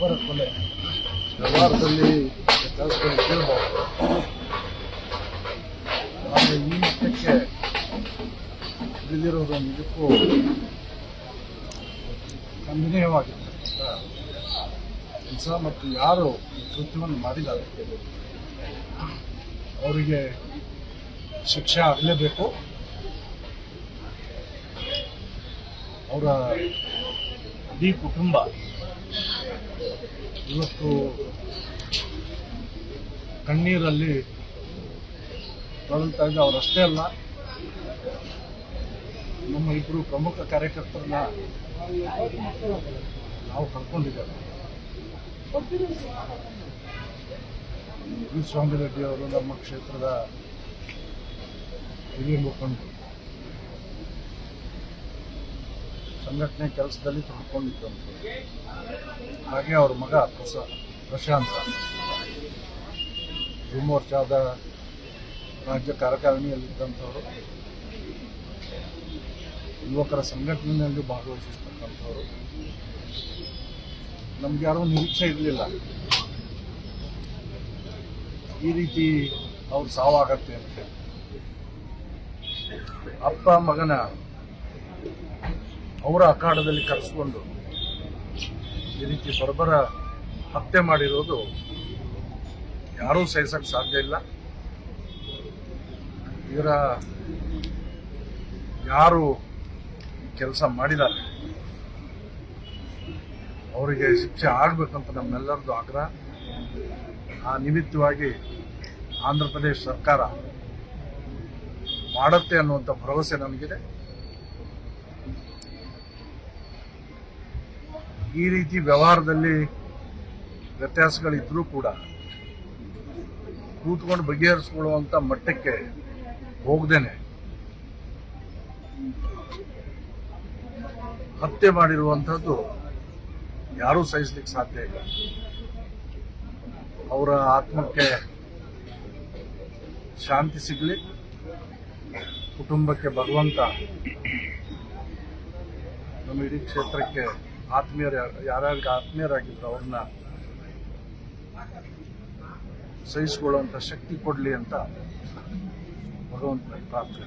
ಒಬ್ಬರ ಕೊಲೆ ವ್ಯವಹಾರದಲ್ಲಿ ಕೇಳಬಹುದು ಈ ಮಟ್ಟಕ್ಕೆ ಇಳಿದಿರೋದು ನಿಜಕ್ಕೂ ಖಂಡನೀಯವಾಗಿರ್ತಕ್ಕಂಥ ಕೆಲಸ ಮತ್ತು ಯಾರು ಈ ಕೃತ್ಯವನ್ನು ಮಾಡಿದ್ದಾರೆ? ಅವರಿಗೆ ಶಿಕ್ಷೆ ಆಗಲೇಬೇಕು. ಅವರ ಇಡೀ ಕುಟುಂಬ ಇವತ್ತು ಕಣ್ಣೀರಲ್ಲಿ ತೊಳಲ್ತಾ ಇದ್ದ ಅವರಷ್ಟೇ ಅಲ್ಲ, ನಮ್ಮ ಇಬ್ಬರು ಪ್ರಮುಖ ಕಾರ್ಯಕರ್ತರನ್ನ ನಾವು ಕರ್ಕೊಂಡಿದ್ದೇವೆ. ಸ್ವಾಮಿ ರೆಡ್ಡಿ ಅವರು ನಮ್ಮ ಕ್ಷೇತ್ರದ ಹಿರಿಯ ಮುಖಂಡರು ಸಂಘಟನೆ ಕೆಲಸದಲ್ಲಿ ತೊಡ್ಕೊಂಡಿದ್ದಂಥವ್ರು ಹಾಗೆ ಅವ್ರ ಮಗ ಪ್ರಸ, ಪ್ರಶಾಂತ. ಯುವಮೋರ್ಚಾದ ರಾಜ್ಯ ಕಾರ್ಯಕಾರಿಣಿಯಲ್ಲಿದ್ದಂಥವರು. ಯುವಕರ ಸಂಘಟನೆಯಲ್ಲಿ ಭಾಗವಹಿಸಿರ್ತಕ್ಕಂಥವ್ರು. ನಮ್ಗೆ ಯಾರೋ ನಿರೀಕ್ಷೆ ಇರಲಿಲ್ಲ. ಈ ರೀತಿ ಅವ್ರು ಸಾವಾಗತ್ತೆ ಅಂತ ಅಪ್ಪ ಮಗನ ಅವರ ಅಖಾಡದಲ್ಲಿ ಕರೆಸ್ಕೊಂಡು ಈ ರೀತಿ ಸೊರಬರ ಹತ್ಯೆ ಮಾಡಿರೋದು ಯಾರೂ ಸಹಿಸಕ್ಕೆ ಸಾಧ್ಯ ಇಲ್ಲ. ಇವರ ಯಾರು ಕೆಲಸ ಮಾಡಿದ್ದಾರೆ, ಅವರಿಗೆ ಶಿಕ್ಷೆ ಆಗಬೇಕಂತ ನಮ್ಮೆಲ್ಲರದ್ದು ಆಗ್ರಹ. ಆ ನಿಮಿತ್ತವಾಗಿ ಆಂಧ್ರ ಪ್ರದೇಶ ಸರ್ಕಾರ ಮಾಡುತ್ತೆ ಅನ್ನುವಂಥ ಭರವಸೆ ನನಗಿದೆ. ಈ ರೀತಿ ವ್ಯವಹಾರದಲ್ಲಿ ವ್ಯತ್ಯಾಸಗಳಿದ್ರೂ ಕೂಡ ಕೂತ್ಕೊಂಡು ಬಗೆಹರಿಸ್ಕೊಳ್ಳುವಂಥ ಮಟ್ಟಕ್ಕೆ ಹೋಗದೇನೆ. ಹತ್ಯೆ ಮಾಡಿರುವಂಥದ್ದು ಯಾರೂ ಸಹಿಸ್ಲಿಕ್ಕೆ ಸಾಧ್ಯ ಇಲ್ಲ. ಅವರ ಆತ್ಮಕ್ಕೆ ಶಾಂತಿ ಸಿಗಲಿ, ಕುಟುಂಬಕ್ಕೆ ಭಗವಂತ ನಮ್ಮ ಇಡೀ ಕ್ಷೇತ್ರಕ್ಕೆ ಆತ್ಮೀಯರು ಯಾರ್ಯಾರಿಗೆ ಆತ್ಮೀಯರಾಗಿದ್ರು ಅವ್ರನ್ನ ಸಹಿಸಿಕೊಳ್ಳುವಂಥ ಶಕ್ತಿ ಕೊಡಲಿ ಅಂತ ಭಗವಂತನ ಪ್ರಾರ್ಥನೆ.